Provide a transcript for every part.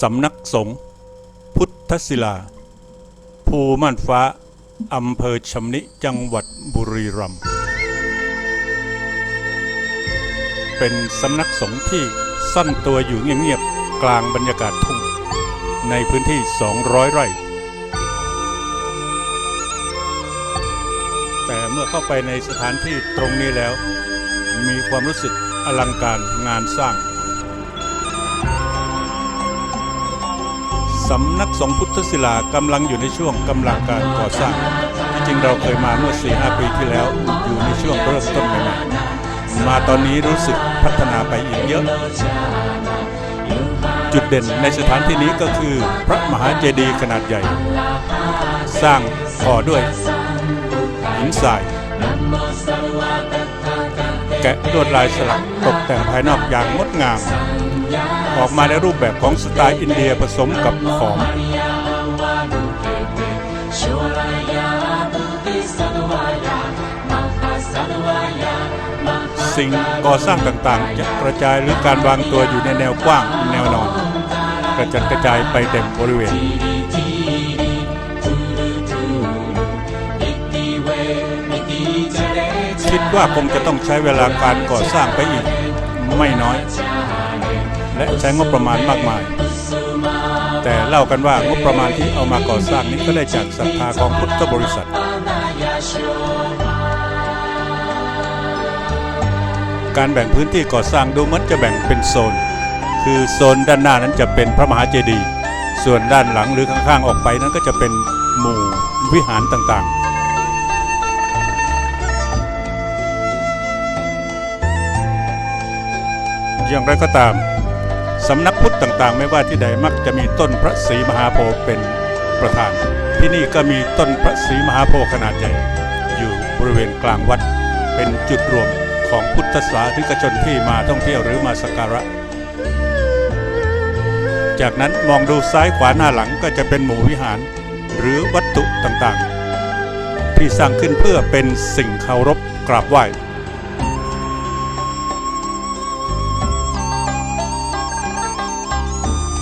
สำนักสงฆ์พุทธศิลา ภูม่านฟ้า อำเภอชำนิจังหวัดบุรีรัมย์เป็นสำนักสงฆ์ที่ซ่อนตัวอยู่เงียบๆกลางบรรยากาศทุ่ง ในพื้นที่ 200 ไร่ แต่เมื่อเข้าไปในสถานที่ตรงนี้แล้ว มีความรู้สึกอลังการงานสร้าง สำนักสงฆ์พุทธศิลากำลังอยู่ในช่วงกำลังการก่อสร้างที่จริงเราเคยมาเมื่อ 4-5 ปีที่แล้วอยู่ในช่วงเริ่มต้นใหม่ๆมาตอนนี้รู้สึกพัฒนาไปอีกเยอะ จุดเด่นในสถานที่นี้ก็คือ พระมหาเจดีย์ขนาดใหญ่ สร้างก่อด้วยหินทราย แกะลวดลายสลักตกแต่งภายนอกอย่างงดงาม ออกมาในรูปแบบของสไตล์อินเดียผสมกับขอมสิ่งก่อสร้างต่างๆ จะกระจายหรือการวางตัวอยู่ในแนวกว้างแนวนอน กระจัดกระจายไปเต็มบริเวณ คิดว่าคงจะต้องใช้เวลาการก่อสร้างไปอีก ไม่น้อย และใช้งบประมาณมากมาย แต่เล่ากันว่างบประมาณที่เอามาก่อสร้างนี้ก็ได้จากศรัทธาของพุทธบริษัท การแบ่งพื้นที่ก่อสร้างดูเหมือนจะแบ่งเป็นโซน คือโซนด้านหน้านั้นจะเป็นพระมหาเจดีย์ส่วนด้านหลังหรือข้างๆออกไปนั้นก็จะเป็นหมู่วิหารต่างๆอย่างไรก็ตาม สำนักพุทธต่างๆ ไม่ว่าที่ใดมักจะมีต้นพระศรีมหาโพธิ์เป็นประธาน ที่นี่ก็มีต้นพระศรีมหาโพธิ์ขนาดใหญ่ อยู่บริเวณกลางวัด เป็นจุดรวมของพุทธศาสนิกชนที่มาท่องเที่ยวหรือมาสักการะ จากนั้นมองดูซ้ายขวาหน้าหลังก็จะเป็นหมู่วิหาร หรือวัตถุต่างๆ ที่สร้างขึ้นเพื่อเป็นสิ่งเคารพกราบไหว้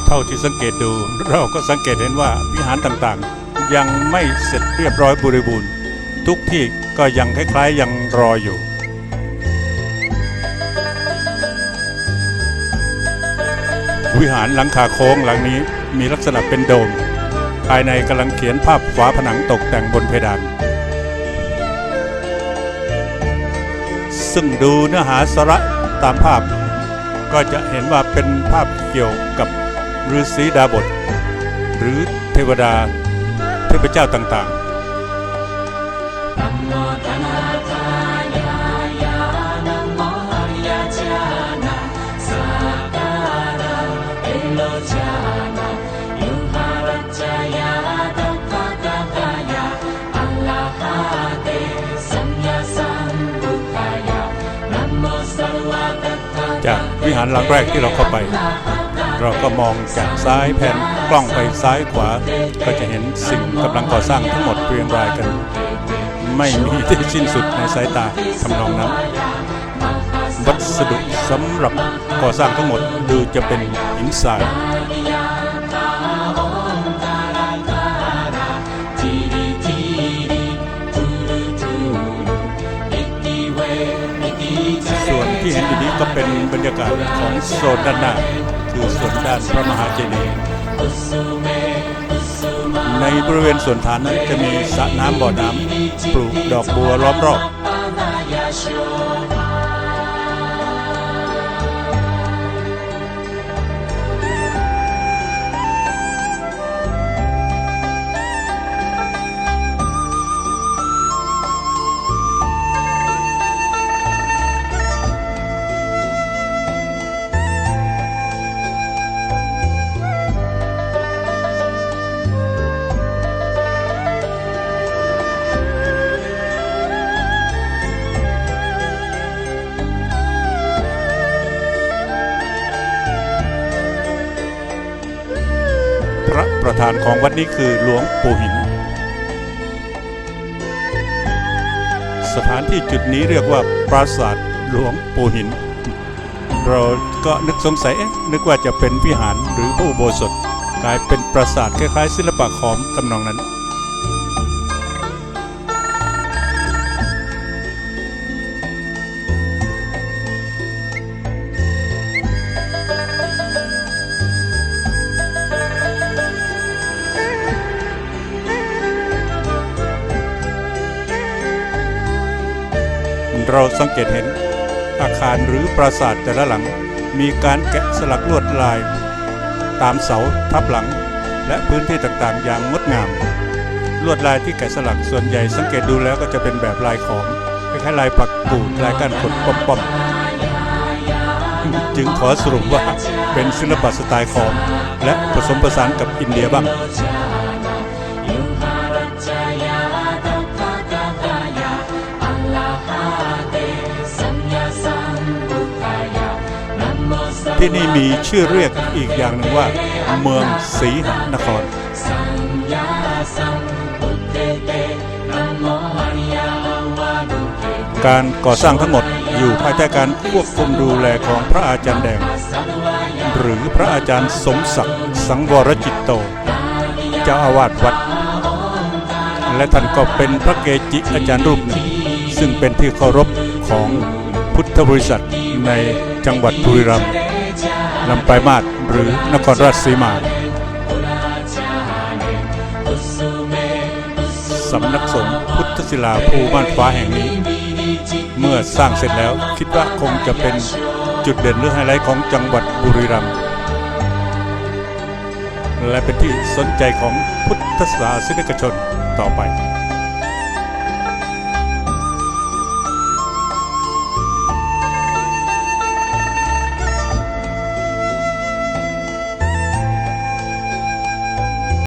เท่าที่สังเกตดู เราก็สังเกตเห็นว่าวิหารต่างๆ ยังไม่เสร็จเรียบร้อยบริบูรณ์ ทุกที่ก็ยังคล้ายๆยังรออยู่ วิหารหลังคาโค้งหลังนี้มีลักษณะเป็นโดม ภายในกำลังเขียนภาพฝาผนังตกแต่งบนเพดาน ซึ่งดูเนื้อหาสาระตามภาพ ก็จะเห็นว่าเป็นภาพเกี่ยวกับ ฤาษีดาบท หรือเทวดา เทพเจ้าต่างๆ จากวิหารหลังแรกที่เราเข้าไป เราก็มองจากซ้ายแผ่นกล้องไปซ้ายขวา ก็จะเห็นสิ่งกำลังก่อสร้างทั้งหมดเรียงรายกัน ไม่มีที่สิ้นสุดในสายตาทำนองนั้นวัสดุสำหรับก่อสร้างทั้งหมดดูจะเป็นหินทรายส่วนที่เห็นอยู่นี้ก็เป็นบรรยากาศของโซนด้านหน้า คือส่วนด้านพระมหาเจดีย์ในบริเวณส่วนฐานนั้นจะมีสระน้ำบ่อน้ำปลูกดอกบัวล้อมรอบ ประธานของวัดนี้คือหลวงปู่หิน สถานที่จุดนี้เรียกว่าปราสาทหลวงปู่หิน เราก็นึกสงสัยเอ๊ะนึกว่าจะเป็นวิหารหรือพระอุโบสถ กลายเป็นปราสาทคล้ายๆ ศิลปะขอมตำนองนั้น เราสังเกตเห็นอาคารหรือปราสาทแต่ละหลัง มีการแกะสลักลวดลาย ตามเสาทับหลัง และพื้นที่ต่างๆ อย่างงดงาม ลวดลายที่แกะสลักส่วนใหญ่สังเกตดูแล้วก็จะเป็นแบบลายของคล้ายๆลายปักกูดลายก้านขดป้อมๆจึงขอสรุปว่าเป็นศิลปะสไตล์ของ และผสมผสานกับอินเดียบ้าง ที่นี่มีชื่อเรียกอีกอย่างหนึ่งว่า เมืองศรีหนคร การก่อสร้างทั้งหมดอยู่ภายใต้การควบคุมดูแลของพระอาจารย์แดง หรือพระอาจารย์สมศักดิ์สังวรจิตโต เจ้าอาวาสวัด และท่านก็เป็นพระเกจิอาจารย์รูปหนึ่ง ซึ่งเป็นที่เคารพของพุทธบริษัทใน จังหวัดบุรีรัมย์ลำปลายมาศหรือนครราชสีมา สำนักสงฆ์พุทธศิลาภูม่านฟ้าแห่งนี้ เมื่อสร้างเสร็จแล้วคิดว่าคงจะเป็นจุดเด่นหรือไฮไลท์ของจังหวัดบุรีรัมย์และเป็นที่สนใจของพุทธศาสนิกชนต่อไป